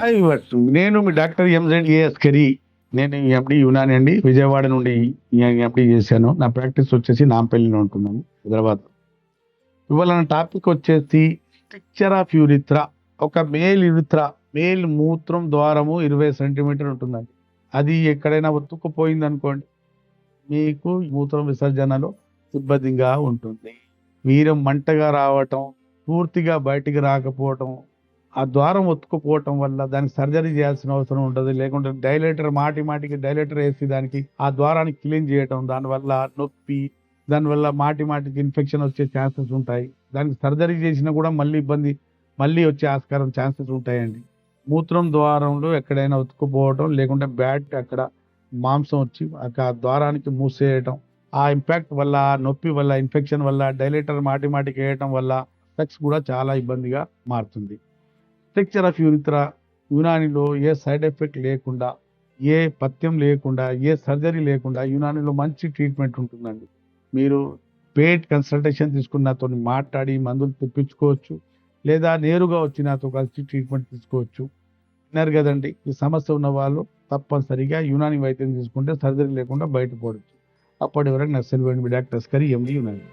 Hi నేను మీ doctor MZ AS curry. నేను ఎండి యునాని అండి. విజయవాడ నుండి ఎండి చేశాను. నా ప్రాక్టీస్ వచ్చేసి నాంపల్లిలో ఉంటున్నాను హైదరాబాద్. ఇవాళ నా టాపిక్ వచ్చేసి స్ట్రక్చర్ ఆఫ్ యూరిత్రా. ఒక మేల్ యూరిత్రా మేల్ మూత్రం ద్వారము ఇరవై సెంటీమీటర్ ఉంటుందండి. అది ఎక్కడైనా ఒత్తుకుపోయింది అనుకోండి మీకు మూత్రం విసర్జనలో ఇబ్బందిగా ఉంటుంది. వీరం మంటగా రావటం పూర్తిగా బయటికి రాకపోవటం ఆ ద్వారం ఒత్తుకుపోవటం వల్ల దానికి సర్జరీ చేయాల్సిన అవసరం ఉండదు. లేకుంటే డైలేటర్ మాటి మాటికి డైలేటర్ వేసి దానికి ఆ ద్వారాన్ని క్లీన్ చేయటం దానివల్ల నొప్పి దానివల్ల మాటి మాటికి ఇన్ఫెక్షన్ వచ్చే ఛాన్సెస్ ఉంటాయి. దానికి సర్జరీ చేసినా కూడా మళ్ళీ ఇబ్బంది మళ్ళీ వచ్చే ఆస్కారం ఛాన్సెస్ ఉంటాయండి. మూత్రం ద్వారంలో ఎక్కడైనా ఉతుకుపోవటం లేకుంటే బ్యాట్ అక్కడ మాంసం వచ్చి ఆ ద్వారానికి మూసేయటం ఆ ఇంపాక్ట్ వల్ల ఆ నొప్పి వల్ల ఇన్ఫెక్షన్ వల్ల డైలేటర్ మాటి మాటికి వేయటం వల్ల సెక్స్ కూడా చాలా ఇబ్బందిగా మారుతుంది. స్ట్రక్చర్ ఆఫ్ యూరిత్రా యునానిలో ఏ సైడ్ ఎఫెక్ట్ లేకుండా ఏ పథ్యం లేకుండా ఏ సర్జరీ లేకుండా యునానిలో మంచి ట్రీట్మెంట్ ఉంటుందండి. మీరు పేట్ కన్సల్టేషన్ తీసుకుని నాతో మాట్లాడి మందులు తెప్పించుకోవచ్చు లేదా నేరుగా వచ్చి నాతో కలిసి ట్రీట్మెంట్ తీసుకోవచ్చు. విన్నారు కదండి ఈ సమస్య ఉన్న వాళ్ళు తప్పనిసరిగా యునాని వైద్యం తీసుకుంటే సర్జరీ లేకుండా బయటపడవచ్చు అప్పటి వరకు నా సెలవు డాక్టర్ స్కరీ ఎండి యునాని.